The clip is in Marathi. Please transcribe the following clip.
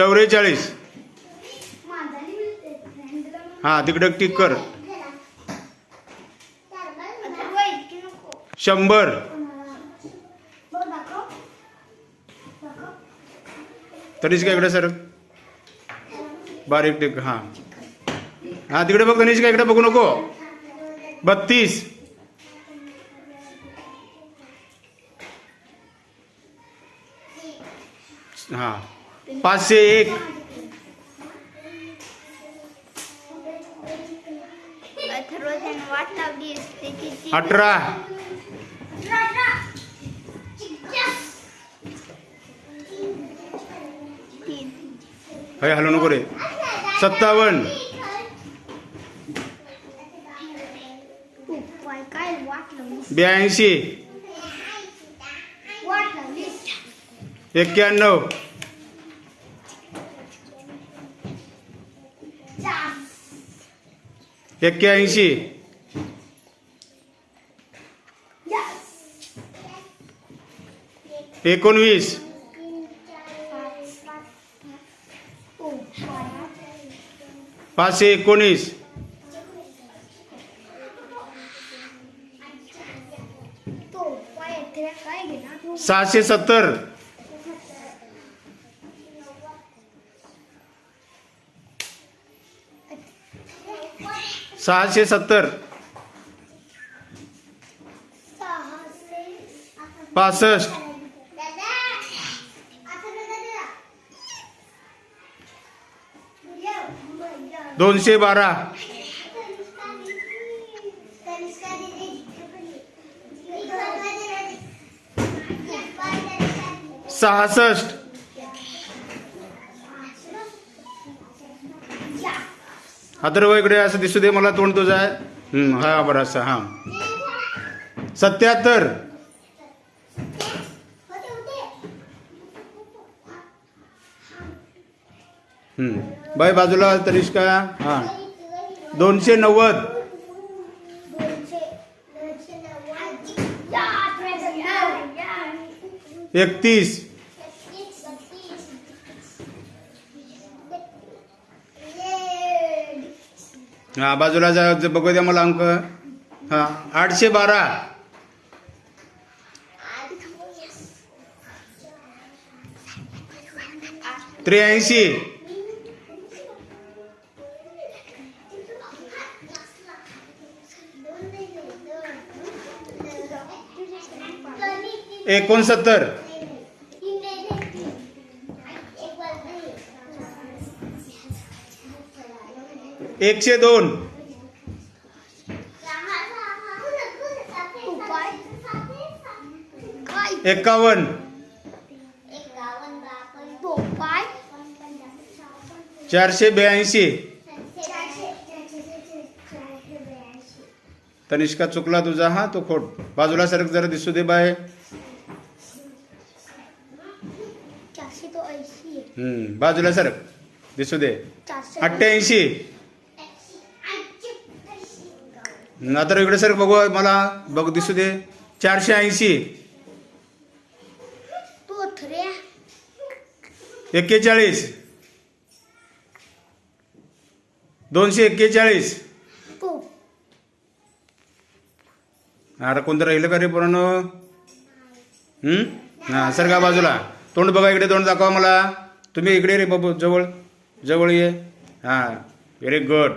चौवेचाळीस हां तिकडं टिक कर. शंभर. तनिष्का इकडे सर. बारीक टिक हां. हां तिकडे बघ तनिष्का इकडे बघू नको. बत्तीस. हां. पाचशे एक. अठरा. हॅलो नको रे. सत्तावन्न. ब्याऐंशी. एक्क्याण्णव. एक्क्याऐंशी. एकोणवीस. पाचशे एकोणीस. सहाशे सत्तर. सहाशे सत्तर. पासष्ट. दोनशे बारा. सहासष्ट. अथर्व इकडे असं दिसू दे मला तोंड तुझं आहे. हा बरं असं हां. सत्याहत्तर. बाय बाजूला तनिष्का हां. दोनशे नव्वद. एकतीस. हां बाजूला जा बघू द्या मला अंक. हां आठशे बारा. त्र्याऐंशी. एकोणसत्तर. एकशे दोन. उपाय चारशे ब्याऐंशी. तनिष्का चुकला तुझा. हा तो खोट. बाजूला सरक जरा दिसू दे बाय. बाजूला सरक. दिसू दे. अठ्ठ्याऐंशी. आता इकडे सर बघू मला बघ दिसू दे. चारशे ऐंशी. एक्केचाळीस. दोनशे एक्केचाळीस. अरे कोणतं राहिलं का रे पुरण हां सर का बाजूला. तोंड बघा इकडे तोंड दाखवा मला. तुम्ही इकडे रे बाबू जवळ. जवळ ये. हां व्हेरी गुड